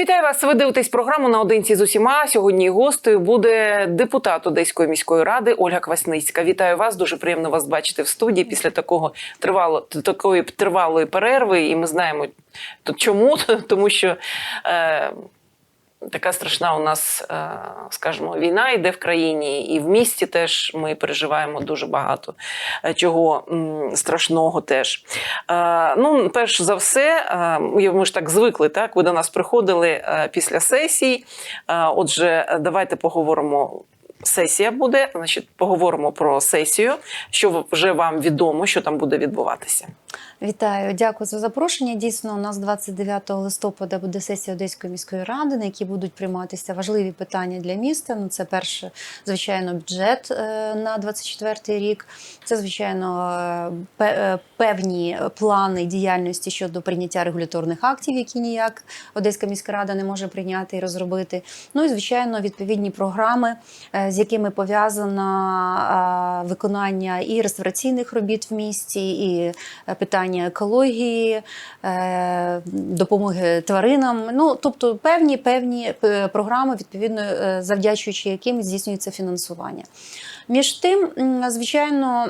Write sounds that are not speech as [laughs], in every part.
Вітаю вас. Ви дивитесь програму наодинці з усіма. Сьогодні гостею буде депутат Одеської міської ради Ольга Квасницька. Вітаю вас. Дуже приємно вас бачити в студії після такого тривало такої тривалої перерви. І ми знаємо чому, [laughs] тому що. Е, Така страшна у нас, е, скажімо, війна йде в країні, і в місті теж ми переживаємо дуже багато е, чого страшного теж. Е, Ну, перш за все, ми ж так звикли, так? Ви до нас приходили після сесій. Отже, давайте поговоримо. Сесія буде, значить, поговоримо про сесію, що вже вам відомо, що там буде відбуватися. Вітаю, дякую за запрошення. Дійсно, у нас 29 листопада буде сесія Одеської міської ради, на якій будуть прийматися важливі питання для міста. Ну, це перше, звичайно, бюджет е, на 24 рік. Це звичайно е, е, певні плани діяльності щодо прийняття регуляторних актів, які ніяк Одеська міська рада не може прийняти і розробити. Ну і звичайно, відповідні програми, з якими пов'язано е, виконання і реставраційних робіт в місті, і питання екології, е, допомоги тваринам. Ну тобто певні певні е, програми, відповідно е, завдячуючи яким здійснюється фінансування. Між тим, звичайно,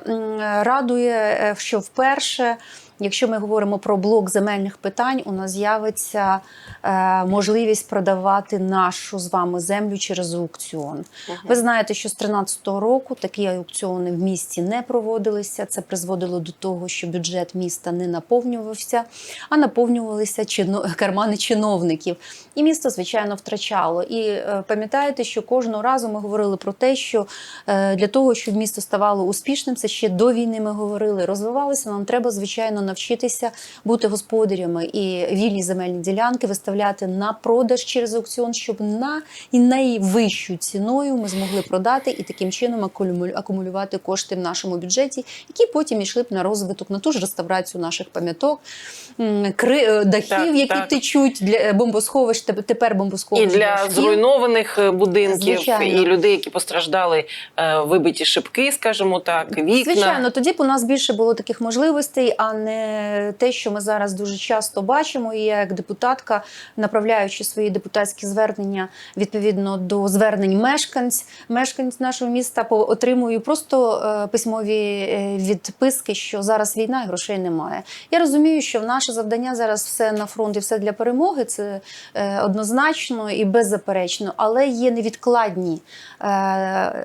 радує, що вперше. Якщо ми говоримо про блок земельних питань, у нас з'явиться е, можливість продавати нашу з вами землю через аукціон. Ви знаєте, що з 2013 року такі аукціони в місті не проводилися. Це призводило до того, що бюджет міста не наповнювався, а наповнювалися чино- [laughs] кармани чиновників. І місто, звичайно, втрачало. І е, пам'ятаєте, що кожного разу ми говорили про те, що е, для того, щоб місто ставало успішним, це ще до війни ми говорили, розвивалося. Нам треба, звичайно, навчитися бути господарями і вільні земельні ділянки виставляти на продаж через аукціон, щоб на і найвищу ціною ми змогли продати і таким чином акумулю- акумулювати кошти в нашому бюджеті, які потім йшли б на розвиток, на ту ж реставрацію наших пам'яток, кри, е, дахів, Так, які так. течуть для бомбосховищ, теп- тепер І для шкіл. зруйнованих е, будинків, Звичайно. і людей, які постраждали, е, вибиті шибки, скажімо так, вікна. Звичайно, тоді б у нас більше було таких можливостей, а не те, що ми зараз дуже часто бачимо. І я як депутатка, направляючи свої депутатські звернення відповідно до звернень мешканць, мешканць нашого міста, отримую просто е, письмові е, відписки, що зараз війна і грошей немає. Я розумію, що наше завдання зараз все на фронті, все для перемоги. Це е, однозначно і беззаперечно, але є невідкладні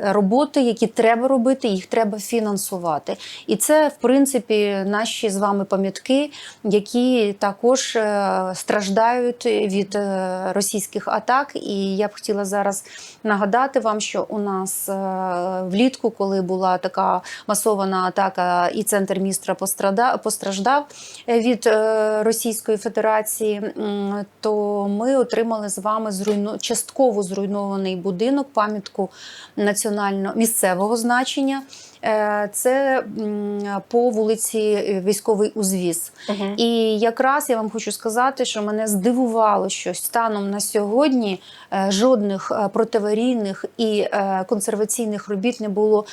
роботи, які треба робити, їх треба фінансувати. І це, в принципі, наші з вами пам'ятки, які також е, страждають від е, російських атак. І я б хотіла зараз нагадати вам, що у нас е, влітку, коли була така масована атака, і центр міста постраждав від Російської Федерації, то ми отримали з вами зруйну... частково зруйнований будинок, пам'ятку національно місцевого значення. Е, Це по вулиці е, військовий узвіз. Мгм. І якраз я вам хочу сказати, що мене здивувало, що станом на сьогодні е, жодних протиаварійних і консерваційних робіт не було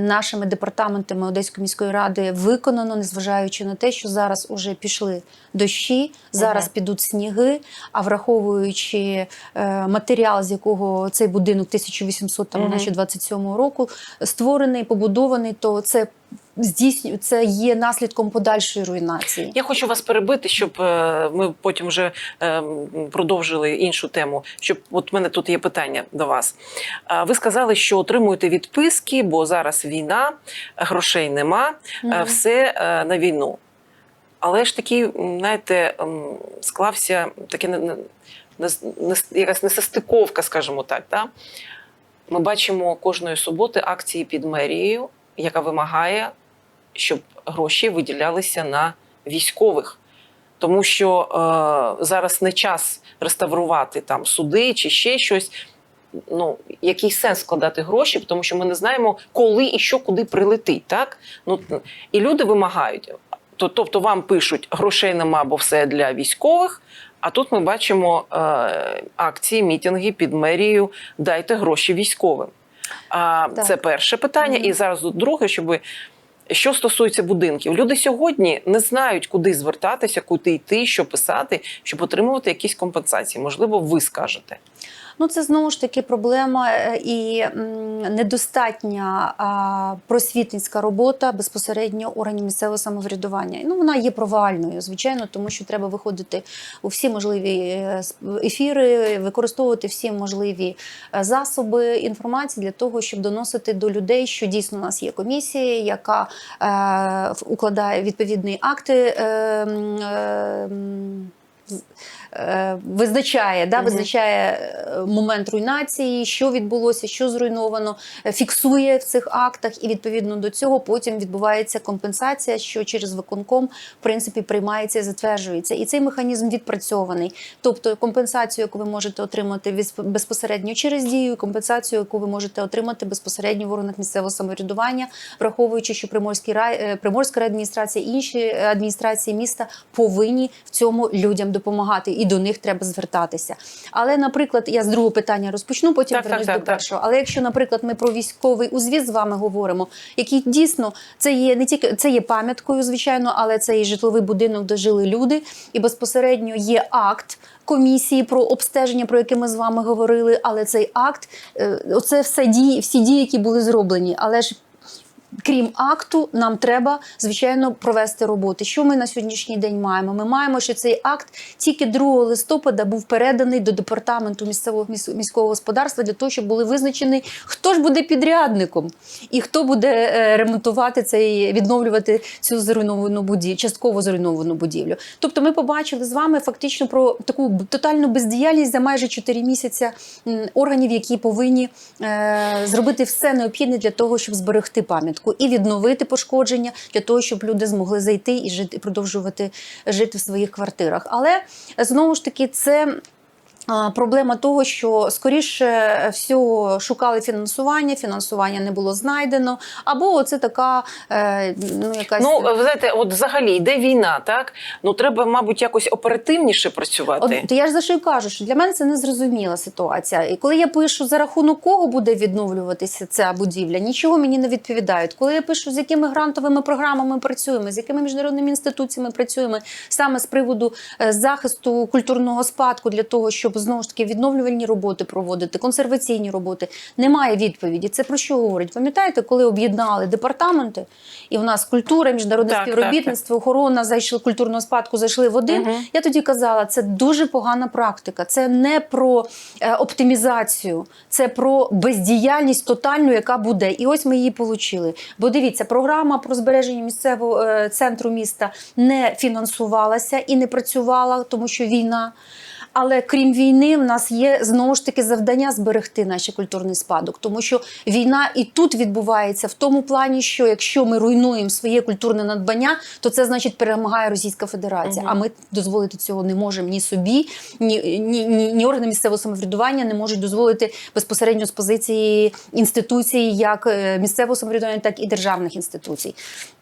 нашими департаментами Одеської міської ради виконано, незважаючи на те, що зараз уже пішли дощі, зараз Мгм. підуть сніги. А враховуючи матеріал, з якого цей будинок 1800 там, Мгм. значить, 27 року створений, побудований, то це здійснює це є наслідком подальшої руйнації. Я хочу вас перебити, щоб е, ми потім вже е, продовжили іншу тему. Щоб от мене тут є питання до вас. Ви сказали, що отримуєте відписки, бо зараз війна, грошей нема, Мгм. все на війну. Але ж такий, знаєте, склався таке не, не, не, не- якась несостиковка, скажімо так. Да? Ми бачимо кожної суботи акції під мерією, яка вимагає, щоб гроші виділялися на військових. Тому що е, зараз не час реставрувати там суди чи ще щось. Ну, який сенс складати гроші, тому що ми не знаємо, коли і що куди прилетить. Так? Ну, і люди вимагають. Тобто вам пишуть, грошей нема, бо все для військових. А тут ми бачимо е, акції, мітинги під мерією Дайте гроші військовим. А, Так. Це перше питання. Мгм. І зараз друге, щоб Що стосується будинків, люди сьогодні не знають, куди звертатися, куди йти, що писати, щоб отримувати якісь компенсації. Можливо, ви скажете. Ну, це знову ж таки проблема е, і недостатня просвітницька робота безпосередньо органів місцевого самоврядування. Ну, вона є провальною, звичайно, тому що треба виходити у всі можливі е, ефіри, використовувати всі можливі е, засоби інформації для того, щоб доносити до людей, що дійсно у нас є комісія, яка е, укладає відповідні акти. Е, е, Визначає, да, визначає е, момент руйнації, що відбулося, що зруйновано, е, фіксує в цих актах, і відповідно до цього потім відбувається компенсація, що через виконком в принципі приймається і затверджується. І цей механізм відпрацьований. Тобто компенсацію, яку ви можете отримати безпосередньо через дію, компенсацію, яку ви можете отримати безпосередньо в органах місцевого самоврядування, враховуючи, що Приморський рай, е, Приморська райадміністрація і інші адміністрації міста повинні в цьому людям допомагати, і до них треба звертатися. Але, наприклад, я з другого питання розпочну, потім Так, так, вернусь так, до так. першого. Але якщо, наприклад, ми про військовий узвіз з вами говоримо, який дійсно це є не тільки це є пам'яткою, звичайно, але це і житловий будинок, де жили люди, і безпосередньо є акт. Комісії про обстеження, про яке ми з вами говорили, але цей акт, е, оце все дії, всі дії, які були зроблені. Але ж крім акту, нам треба звичайно провести роботи. Що ми на сьогоднішній день маємо? Ми маємо, що цей акт тільки 2 листопада був переданий до департаменту місцевого міс- міського господарства для того, щоб були визначені, хто ж буде підрядником і хто буде е, ремонтувати цей, відновлювати цю зруйновану будівлю, частково зруйновану будівлю. Тобто, ми побачили з вами фактично про таку тотальну бездіяльність за майже 4 місяці органів, які повинні е, зробити все необхідне для того, щоб зберегти пам'ятку і відновити пошкодження для того, щоб люди змогли зайти і жити, продовжувати жити в своїх квартирах. Але знову ж таки, це. Проблема того, що скоріше всього шукали фінансування, фінансування не було знайдено, або це така е, ну якась Ну, ви знаєте, от взагалі йде війна, так? Ну треба, мабуть, якось оперативніше працювати. От я ж за що й кажу, що для мене це незрозуміла ситуація. І коли я пишу за рахунок кого буде відновлюватися ця будівля, нічого мені не відповідають. Коли я пишу, з якими грантовими програмами працюємо, з якими міжнародними інституціями працюємо саме з приводу е, захисту культурного спадку для того, щоб знову ж таки відновлювальні роботи проводити, консерваційні роботи, немає відповіді. Це про що говорить? Пам'ятаєте, коли об'єднали департаменти, і в нас культура, міжнародне Так, так, співробітництво, охорона зайшли культурного спадку, зайшли в один. Мгм. Я тоді казала, це дуже погана практика. Це не про е, оптимізацію, це про бездіяльність тотальну, яка буде. І ось ми її отримали. Бо дивіться, програма про збереження місцевого е, центру міста не фінансувалася і не працювала, тому що війна. Але крім війни, в нас є знову ж таки завдання зберегти наш культурний спадок, тому що війна і тут відбувається в тому плані, що якщо ми руйнуємо своє культурне надбання, то це значить перемагає Російська Федерація. Мгм. А ми дозволити цього не можемо ні собі, ні, ні, ні, ні органи місцевого самоврядування не можуть дозволити безпосередньо з позиції інституцій, як е, місцевого самоврядування, так і державних інституцій.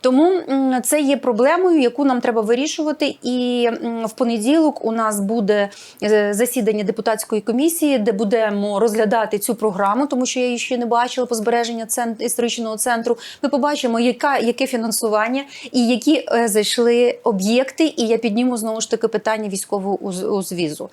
Тому це є проблемою, яку нам треба вирішувати. І в понеділок у нас буде е, засідання депутатської комісії, де будемо розглядати цю програму, тому що я її ще не бачила по збереженню цент- історичного центру. Ми побачимо, яка яке фінансування і які е, зайшли об'єкти. І я підніму знову ж таки питання військового уз- узвізу.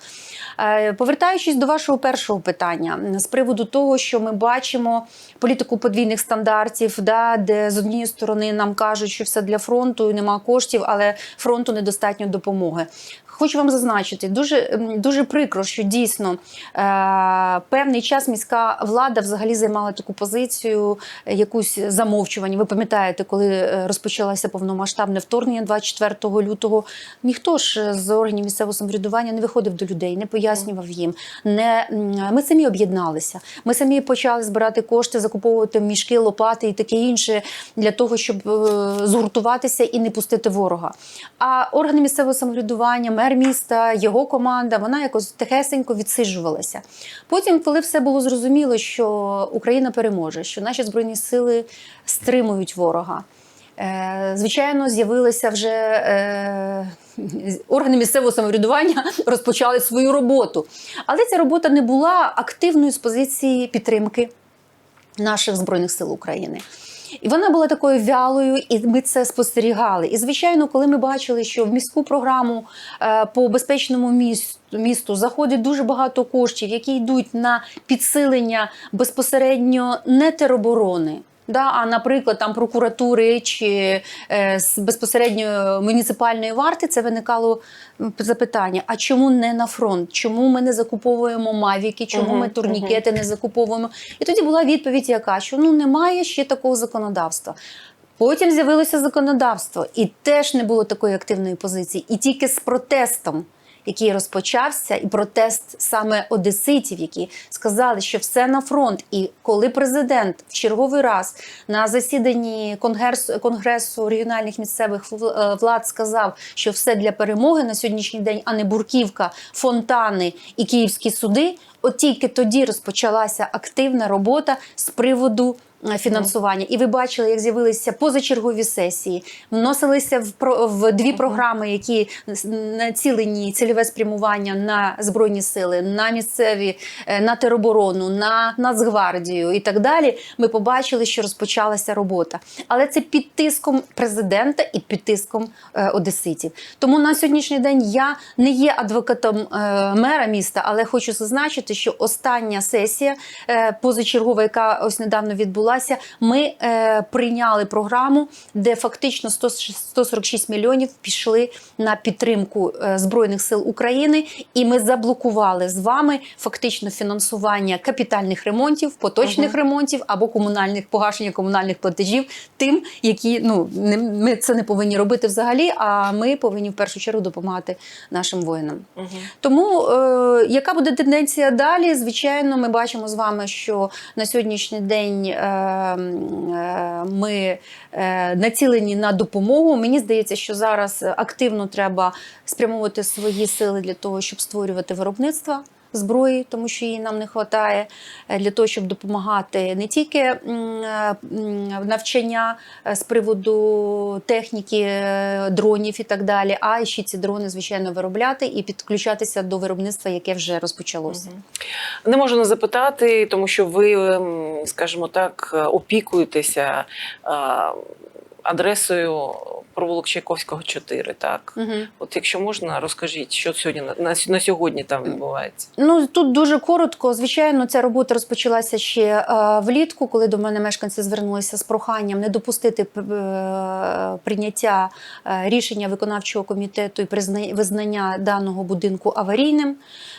Е, Повертаючись до вашого першого питання з приводу того, що ми бачимо політику подвійних стандартів, да, де з однієї сторони нам кажуть, що все для фронту і нема коштів, але фронту недостатньо допомоги. Хочу вам зазначити, дуже, дуже прикро, що дійсно е, певний час міська влада взагалі займала таку позицію, е, якусь замовчування. Ви пам'ятаєте, коли е, розпочалося повномасштабне вторгнення 24 лютого, ніхто ж з органів місцевого самоврядування не виходив до людей, не пояснював їм. Не, ми самі об'єдналися. Ми самі почали збирати кошти, закуповувати мішки, лопати і таке інше для того, щоб е, згуртуватися і не пустити ворога. А органи місцевого самоврядування, мер міста, його команда, вона якось тихесенько відсиджувалася. Потім, коли все було зрозуміло, що Україна переможе, що наші збройні сили стримують ворога. Е, Звичайно, з'явилися вже е, органи місцевого самоврядування [laughs] розпочали свою роботу. Але ця робота не була активною з позиції підтримки наших збройних сил України. І вона була такою вялою, і ми це спостерігали. І звичайно, коли ми бачили, що в міську програму е, по безпечному місту. Місту заходить дуже багато коштів, які йдуть на підсилення безпосередньо не тероборони, да, а наприклад, там прокуратури чи е, з безпосередньо муніципальної варти, це виникало запитання: а чому не на фронт? Чому ми не закуповуємо мавіки? Чому Мгм, ми турнікети не закуповуємо? І тоді була відповідь, яка що ну немає ще такого законодавства. Потім з'явилося законодавство, і теж не було такої активної позиції. І тільки з протестом, який розпочався, і протест саме одеситів, які сказали, що все на фронт. І коли президент в черговий раз на засіданні конгресу, конгресу регіональних місцевих е, влад сказав, що все для перемоги на сьогоднішній день, а не бурківка, фонтани і київські суди. От тільки тоді розпочалася активна робота з приводу фінансування. І ви бачили, як з'явилися позачергові сесії, вносилися в в дві програми, які націлені цільове спрямування на збройні сили, на місцеві, е, на тероборону, на Нацгвардію і так далі. Ми побачили, що розпочалася робота. Але це під тиском президента і під тиском е, одеситів. Тому на сьогоднішній день я не є адвокатом е, мера міста, але хочу зазначити, що остання сесія е, позачергова, яка ось недавно відбулася, ми е, прийняли програму, де фактично 100 146 мільйонів пішли на підтримку е, збройних сил України, і ми заблокували з вами фактично фінансування капітальних ремонтів, поточних ремонтів або комунальних погашення комунальних платежів тим, які ну не ми це не повинні робити взагалі. А ми повинні в першу чергу допомагати нашим воїнам. Мгм. Тому е, яка буде тенденція далі? Звичайно, ми бачимо з вами, що на сьогоднішній день е, ми е, націлені на допомогу. Мені здається, що зараз активно треба спрямовувати свої сили для того, щоб створювати виробництва. Зброї, тому що її нам не вистачає для того, щоб допомагати не тільки е, навчання е, з приводу техніки, е, дронів і так далі, а ще ці дрони, звичайно, виробляти і підключатися до виробництва, яке вже розпочалося. Не можу не запитати, тому що ви, ем, скажімо так, е, опікуєтеся е, адресою провулок Чайковського 4, так? Угу. От якщо можна, розкажіть, що сьогодні на, на, сьогодні там відбувається. Ну тут дуже коротко. Звичайно, ця робота розпочалася ще е, влітку, коли до мене мешканці звернулися з проханням не допустити е, прийняття е, рішення виконавчого комітету і призна- визнання даного будинку аварійним.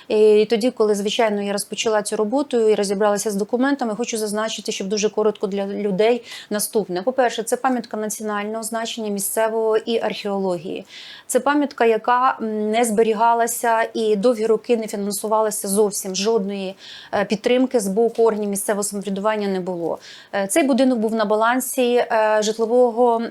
І тоді, коли звичайно я розпочала цю роботу і розібралася з документами, хочу зазначити, щоб дуже коротко для людей наступне. По-перше, це пам'ятка національного значення місцевого і археології. Це пам'ятка, яка не зберігалася і довгі роки не фінансувалася зовсім жодної е, підтримки з боку органів місцевого самоврядування не було. Е, Цей будинок був на балансі е, житлового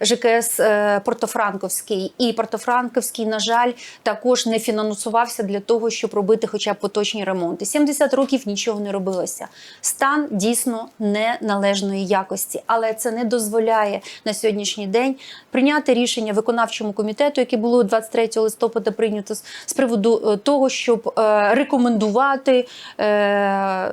ЖКС Портофранковський. І Портофранковський, на жаль, також не фінансувався для того, щоб робити хоча б поточні ремонти. 70 років нічого не робилося. Стан дійсно неналежної якості, але це не дозволяє на сьогоднішній день прийняти рішення виконавчому комітету, яке було 23 листопада прийнято з- приводу е, того, щоб е, рекомендувати е,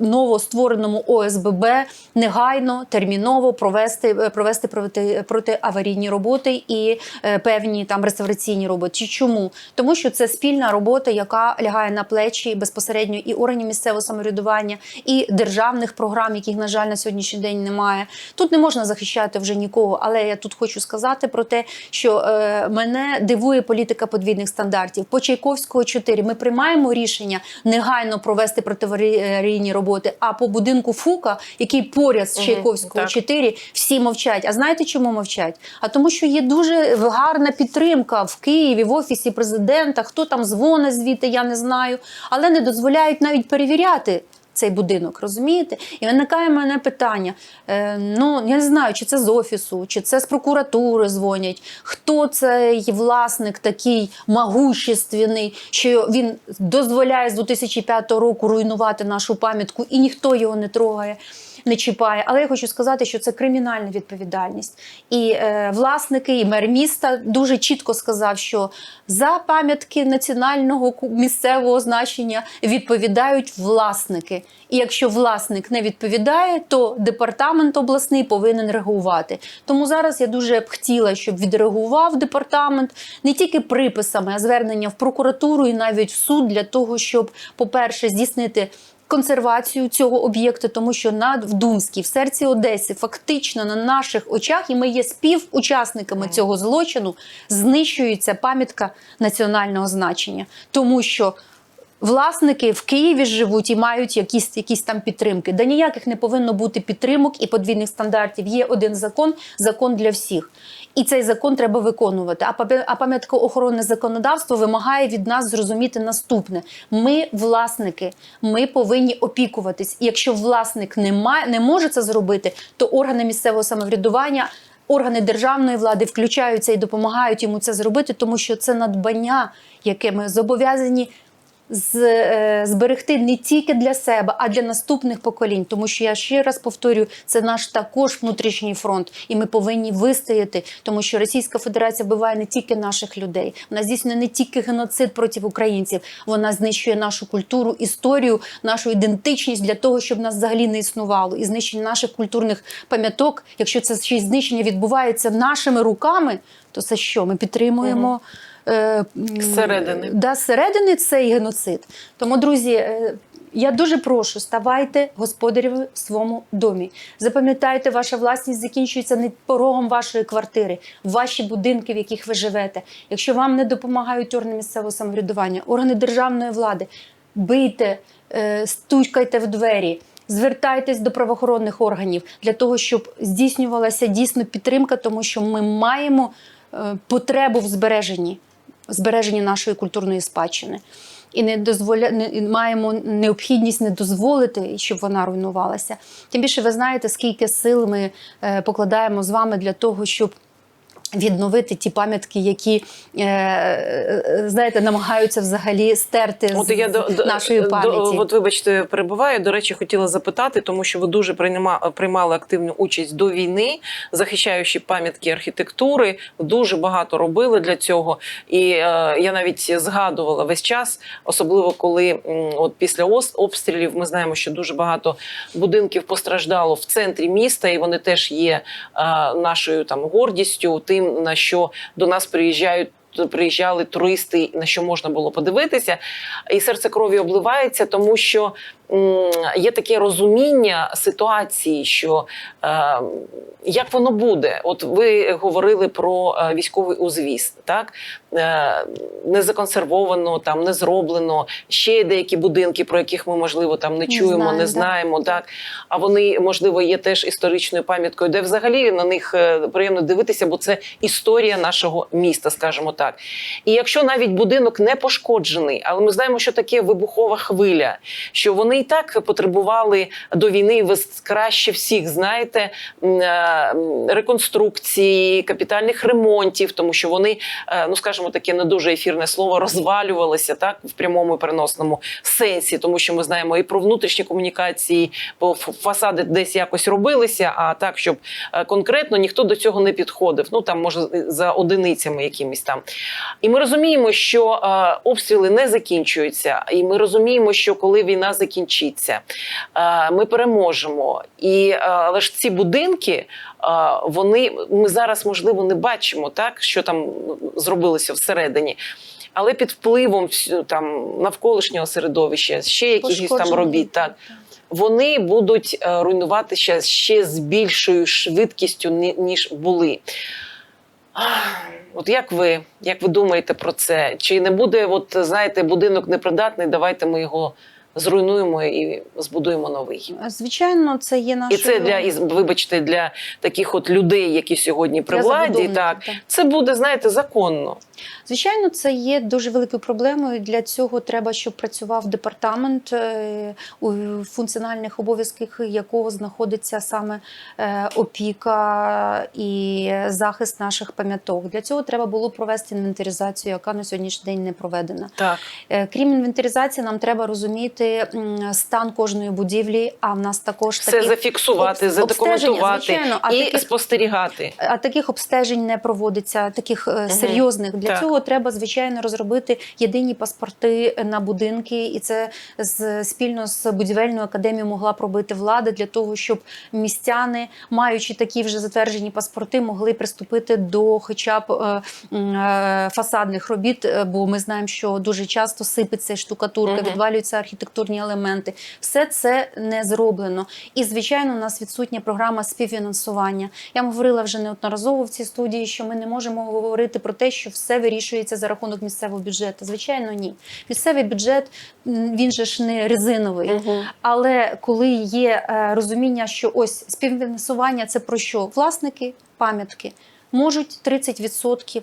новоствореному ОСББ негайно терміново провести провести проти, протиаварійні роботи і певні там реставраційні роботи. Чому? Тому що це спільна робота, яка лягає на плечі безпосередньо і органів місцевого самоврядування, і державних програм, яких на жаль на сьогоднішній день немає. Тут не можна захищати вже нікого, але я тут хочу сказати про те, що е, мене дивує політика подвійних стандартів. По Чайковського 4 ми приймаємо рішення негайно провести протиаварійні роботи. А по будинку Фука, який поряд з Чайковського так. 4, всі мовчать. А знаєте, чому мовчать? А тому, що є дуже гарна підтримка в Києві, в офісі президента. Хто там дзвонить звідти, я не знаю, але не дозволяють навіть перевіряти. Цей будинок, розумієте? І виникає в мене питання. Е, ну, я не знаю, чи це з офісу, чи це з прокуратури дзвонять. Хто цей власник такий могущественний, що він дозволяє з 2005 року руйнувати нашу пам'ятку, і ніхто його не трогає не чіпає. Але я хочу сказати, що це кримінальна відповідальність. І е, власники, і мер міста дуже чітко сказав, що за пам'ятки національного місцевого значення відповідають власники. І якщо власник не відповідає, то департамент обласний повинен реагувати. Тому зараз я дуже б хотіла, щоб відреагував департамент не тільки приписами, а звернення в прокуратуру і навіть в суд для того, щоб, по-перше, здійснити. Консервацію цього об'єкту, тому що на в Думській, в серці Одеси, фактично на наших очах, і ми є співучасниками цього злочину, знищується пам'ятка національного значення, тому що власники в Києві живуть і мають якісь, якісь там підтримки. Да ніяких не повинно бути підтримок і подвійних стандартів. Є один закон, закон для всіх. І цей закон треба виконувати. А пам'я- А пам'яткоохоронне законодавство вимагає від нас зрозуміти наступне: ми власники, ми повинні опікуватись. І якщо власник не має, не може це зробити, то органи місцевого самоврядування. Органи державної влади включаються і допомагають йому це зробити, тому що це надбання, яке ми зобов'язані зберегти не тільки для себе, а для наступних поколінь. Тому що я ще раз повторюю, це наш також внутрішній фронт, і ми повинні вистояти, тому що Російська Федерація вбиває не тільки наших людей, вона здійснює не тільки геноцид проти українців, вона знищує нашу культуру, історію, нашу ідентичність для того, щоб нас взагалі не існувало, і знищення наших культурних пам'яток. Якщо це ще й знищення відбувається нашими руками, то це що? Ми підтримуємо. е, м, Зсередини. Да, зсередини цей геноцид. Тому, друзі, е, я дуже прошу, ставайте господарями в своєму домі. Запам'ятайте, ваша власність закінчується не порогом вашої квартири, ваші будинки, в яких ви живете. Якщо вам не допомагають органи місцевого самоврядування, органи державної влади, бийте, е, стукайте в двері. Звертайтесь до правоохоронних органів для того, щоб здійснювалася дійсно підтримка, тому що ми маємо е, потребу в збереженні, збереженні нашої культурної спадщини. І не дозволя... не... маємо необхідність не дозволити, щоб вона руйнувалася. Тим більше ви знаєте, скільки сил ми е, покладаємо з вами для того, щоб відновити ті пам'ятки, які е, е, знаєте, намагаються взагалі стерти От з, я до, нашої пам'яті. От вибачте, перебуваю. До речі, хотіла запитати, тому що ви дуже прийма- приймали активну участь до війни, захищаючи пам'ятки архітектури. Дуже багато робили для цього. І е, я навіть згадувала весь час, особливо коли м, от після обстрілів ми знаємо, що дуже багато будинків постраждало в центрі міста, і вони теж є е, нашою там гордістю, тим на що до нас приїжджають. Приїжджали туристи, на що можна було подивитися, і серце крові обливається, тому що є таке розуміння ситуації, що е, як воно буде. От ви говорили про е, військовий узвіз, так е, не законсервовано, там не зроблено. Ще є деякі будинки, про яких ми можливо там не Не чуємо, не да. знаємо. Так а вони можливо є теж історичною пам'яткою, де взагалі на них е, приємно дивитися, бо це історія нашого міста, скажімо так. І якщо навіть будинок не пошкоджений, але ми знаємо, що таке вибухова хвиля, що вони і так потребували до війни, ви краще всіх знаєте е, реконструкції, капітальних ремонтів, тому що вони, е, ну скажімо, таке не дуже ефірне слово, розвалювалися так в прямому і переносному сенсі, тому що ми знаємо і про внутрішні комунікації, бо фасади десь якось робилися, а так, щоб е, конкретно ніхто до цього не підходив. Ну там може за одиницями якимись там. І ми розуміємо, що обстріли не закінчуються, і ми розуміємо, що коли війна закінчиться, е, ми переможемо. І е, але ж ці будинки, е, вони ми зараз можливо не бачимо, так що там зробилося всередині. Але під впливом там навколишнього середовища, ще якихось там робіт, так вони будуть руйнуватися ще з більшою швидкістю, ніж були. От як ви, як ви думаєте про це? Чи не буде, от знаєте, будинок непридатний, давайте ми його зруйнуємо і збудуємо новий? Звичайно, це є І це для із- вибачте, для таких от людей, які сьогодні при Для владі, так так. це буде, знаєте, законно. Звичайно, це є дуже великою проблемою. Для цього треба, щоб працював департамент, е, у функціональних обов'язках якого знаходиться саме е, опіка і захист наших пам'яток. Для цього треба було провести інвентаризацію, яка на сьогоднішній день не проведена. Так. Е, Крім інвентаризації, нам треба розуміти, бачити стан кожної будівлі. А в нас також Все таких зафіксувати, задокументувати звичайно, а і таких- спостерігати. а таких обстежень не проводиться, таких е, серйозних. Для Так. цього треба звичайно розробити єдині паспорти на будинки, і це з спільно з будівельною академією могла пробити влада для того, щоб містяни, маючи такі вже затверджені паспорти, могли приступити до хоча б е, е, фасадних робіт. Бо ми знаємо, що дуже часто сипеться штукатурка, Мгм. відвалюються архітектурні елементи. Все це не зроблено. І звичайно, у нас відсутня програма співфінансування. Я вам говорила вже неодноразово в цій студії, що ми не можемо говорити про те, що все вирішується за рахунок місцевого бюджету. Звичайно, ні. Місцевий бюджет він же ж не резиновий. Мгм. Але коли є е, розуміння, що ось співфінансування це про що? Власники пам'ятки можуть 30%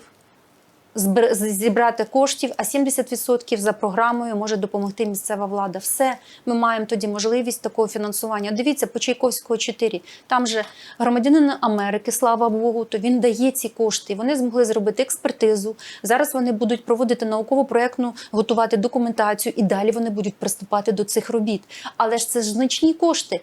збер- з- зібрати коштів, а 70% за програмою може допомогти місцева влада. Все, ми маємо тоді можливість такого фінансування. Дивіться, по Чайковського 4. Там же громадянин Америки, слава Богу, то він дає ці кошти. Вони змогли зробити експертизу. Зараз вони будуть проводити науково-проектну, готувати документацію, і далі вони будуть приступати до цих робіт. Але ж це ж значні кошти.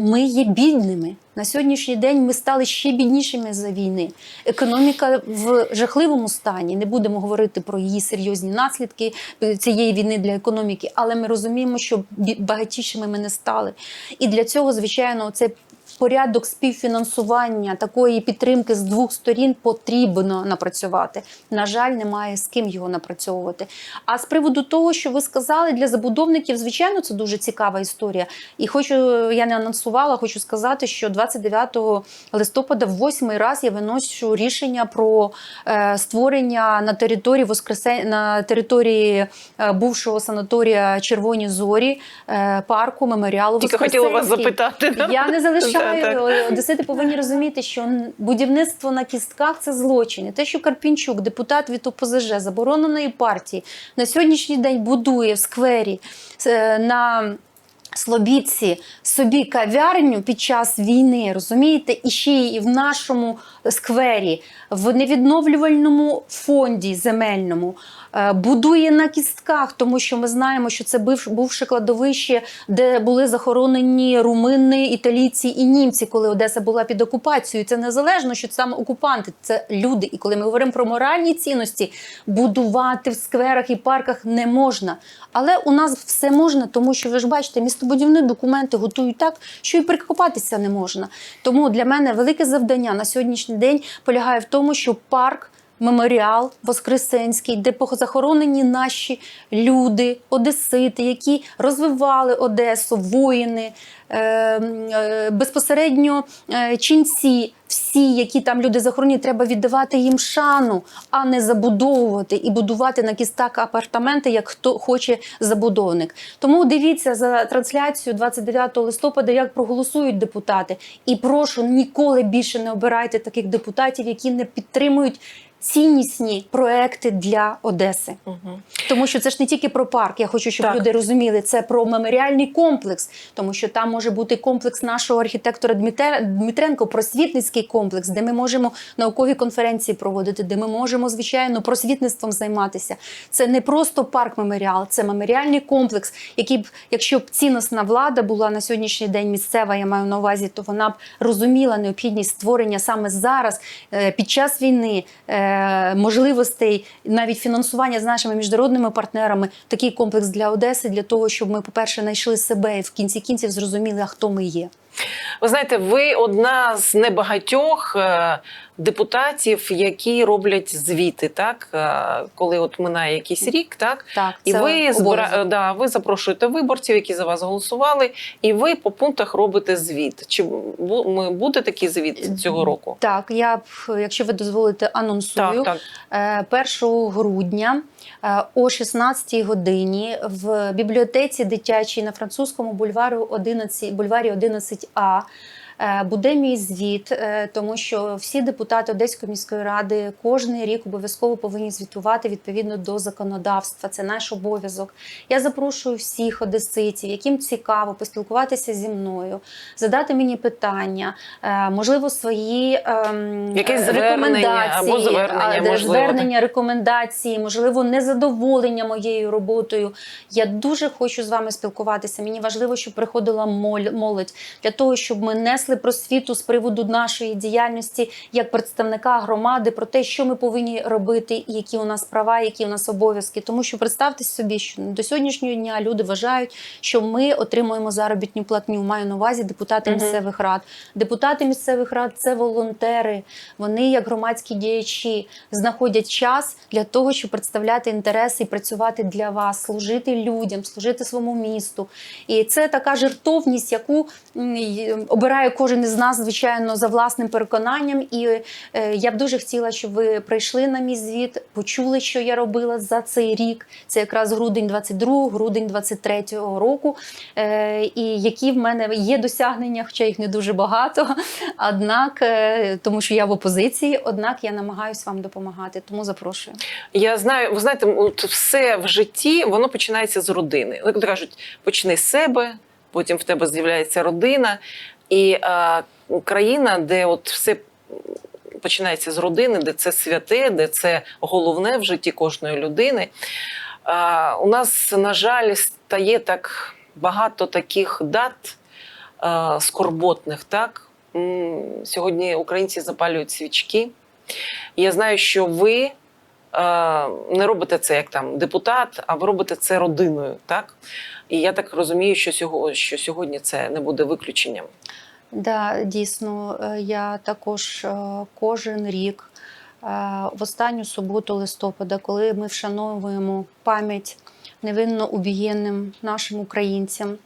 Ми є бідними. На сьогоднішній день ми стали ще біднішими за війни. Економіка в жахливому стані. Не будемо говорити про її серйозні наслідки е, цієї війни для економіки, але ми розуміємо, що багатішими ми не стали. І для цього, звичайно, це. Порядок співфінансування такої підтримки з двох сторін потрібно напрацювати. На жаль, немає з ким його напрацьовувати. А з приводу того, що ви сказали, для забудовників, звичайно, це дуже цікава історія. І хочу, я не анонсувала, хочу сказати, що 29 листопада, в восьмий раз я виношу рішення про е, створення на території Воскресе... на території е, бувшого санаторія Червоні Зорі е, парку меморіалу Тільки хотіла вас запитати. Я не залишаю. Так. Одесити повинні розуміти, що будівництво на кістках це злочин. І Те, що Карпінчук, депутат від ОПЗЖ, забороненої партії, на сьогоднішній день будує в сквері е, на. Слобідці собі кав'ярню під час війни, розумієте, і ще й в нашому сквері, в невідновлювальному фонді земельному, е, будує на кістках, тому що ми знаємо, що це бувше кладовище, де були захоронені румини, італійці і німці, коли Одеса була під окупацією. Це незалежно, що саме окупанти, це люди. І коли ми говоримо про моральні цінності, будувати в скверах і парках не можна. Але у нас все можна, тому що ви ж бачите, містобудівні документи готують так, що і прикопатися не можна. Тому для мене велике завдання на сьогоднішній день полягає в тому, що парк. Меморіал Воскресенський, де захоронені наші люди, одесити, які розвивали Одесу, воїни, е, е, безпосередньо е, ченці, всі, які там люди захоронені, треба віддавати їм шану, а не забудовувати і будувати на кістах апартаменти, як хто хоче забудовник. Тому дивіться за трансляцію 29 листопада, як проголосують депутати. І прошу ніколи більше не обирайте таких депутатів, які не підтримують. Ціннісні проекти для Одеси, Мгм. тому що це ж не тільки про парк. Я хочу, щоб Так. люди розуміли, це про меморіальний комплекс, тому що там може бути комплекс нашого архітектора Дмитре- Дмитренко, просвітницький комплекс, де ми можемо наукові конференції проводити, де ми можемо звичайно просвітництвом займатися. Це не просто парк меморіал, це меморіальний комплекс, який б, якщо б цінностна влада була на сьогоднішній день місцева, я маю на увазі, то вона б розуміла необхідність створення саме зараз, е, під час війни, е, можливостей, навіть фінансування з нашими міжнародними партнерами, такий комплекс для Одеси, для того, щоб ми, по-перше, знайшли себе і в кінці кінців зрозуміли, а хто ми є. Ви знаєте, ви одна з небагатьох е, депутатів, які роблять звіти, так е, коли от минає якийсь рік, так Так, і ви збира... да, ви запрошуєте виборців, які за вас голосували, і ви по пунктах робите звіт. Чи бу- буде такий звіт цього року? Так, я б, якщо ви дозволите, анонсую. Так, так. Е, 1 грудня е, о 16-й годині в бібліотеці дитячій на французькому бульвару 11, бульварі 11А Е, Буде мій звіт, е, тому що всі депутати Одеської міської ради кожен рік обов'язково повинні звітувати відповідно до законодавства. Це наш обов'язок. Я запрошую всіх одеситів, яким цікаво поспілкуватися зі мною, задати мені питання, е, можливо, свої ем, звернення рекомендації, або звернення, можливо, звернення, рекомендації, можливо, незадоволення моєю роботою. Я дуже хочу з вами спілкуватися. Мені важливо, щоб приходила молодь для того, щоб ми несли просвіту з приводу нашої діяльності як представника громади про те, що ми повинні робити, які у нас права, які у нас обов'язки. Тому що представте собі, що до сьогоднішнього дня люди вважають, що ми отримуємо заробітну платню. Маю на увазі депутати Мгм. місцевих рад. Депутати місцевих рад це волонтери. Вони, як громадські діячі, знаходять час для того, щоб представляти інтереси і працювати для вас, служити людям, служити своєму місту. І це така жертовність, яку обирає кожен із нас, звичайно, за власним переконанням. І е, я б дуже хотіла, щоб ви прийшли на мій звіт, почули, що я робила за цей рік. Це якраз грудень 22, грудень 23 року. Е, і які в мене є досягнення, хоча їх не дуже багато. Однак, е, тому що я в опозиції, однак я намагаюся вам допомагати. Тому запрошую. Я знаю, ви знаєте, от все в житті воно починається з родини. Як кажуть, почни з себе, потім в тебе з'являється родина. І е, країна, де от все починається з родини, де це святе, де це головне в житті кожної людини. Е, у нас, на жаль, стає так багато таких дат е, скорботних. Так? Сьогодні українці запалюють свічки. Я знаю, що ви е, не робите це як там депутат, а ви робите це родиною, так? І я так розумію, що сьогодні, що сьогодні це не буде виключенням. Да, дійсно, е, я також е, кожен рік е, в останню суботу листопада, коли ми вшановуємо пам'ять невинно убієнним нашим українцям.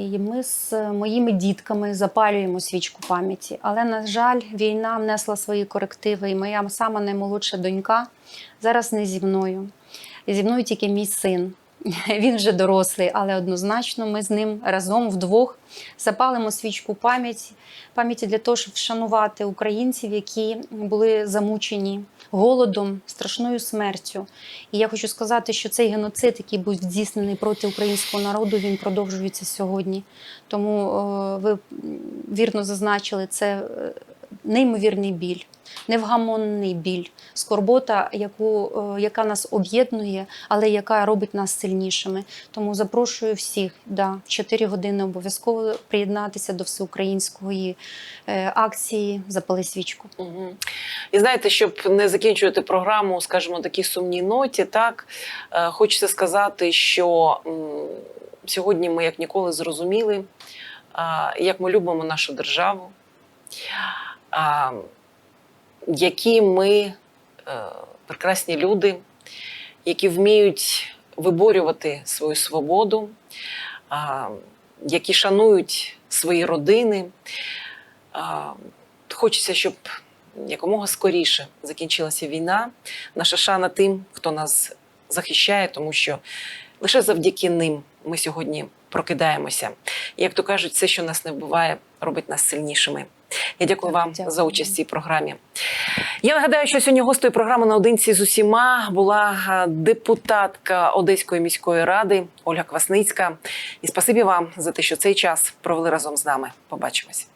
І ми з моїми дітками запалюємо свічку пам'яті. Але, на жаль, війна внесла свої корективи, і моя сама наймолодша донька зараз не зі мною. Зі мною тільки мій син. [laughs] Він вже дорослий, але однозначно ми з ним разом вдвох запалимо свічку пам'яті, пам'яті для того, щоб вшанувати українців, які були замучені голодом, страшною смертю. І я хочу сказати, що цей геноцид, який був здійснений проти українського народу, він продовжується сьогодні. Тому е, ви вірно зазначили, це е, неймовірний біль. Невгамонний біль, скорбота, яку, е, яка нас об'єднує, але яка робить нас сильнішими. Тому запрошую всіх да, 4 години обов'язково приєднатися до всеукраїнської е, акції Запали свічку. Угу. І знаєте, щоб не закінчувати програму, скажімо, такій сумній ноті, так е, хочеться сказати, що сьогодні ми як ніколи зрозуміли, як ми любимо нашу державу, які ми е, прекрасні люди, які вміють виборювати свою свободу, а, які шанують свої родини. А, Хочеться, щоб якомога скоріше закінчилася війна. Наша шана тим, хто нас захищає, тому що лише завдяки ним ми сьогодні прокидаємося. Як то кажуть, все, що нас не вбиває, робить нас сильнішими. Я дякую вам Дякую. за участь в цій програмі. Я нагадаю, що сьогодні гостею програми наодинці з усіма була е, депутатка Одеської міської ради Ольга Квасницька. І спасибі вам за те, що цей час провели разом з нами. Побачимось.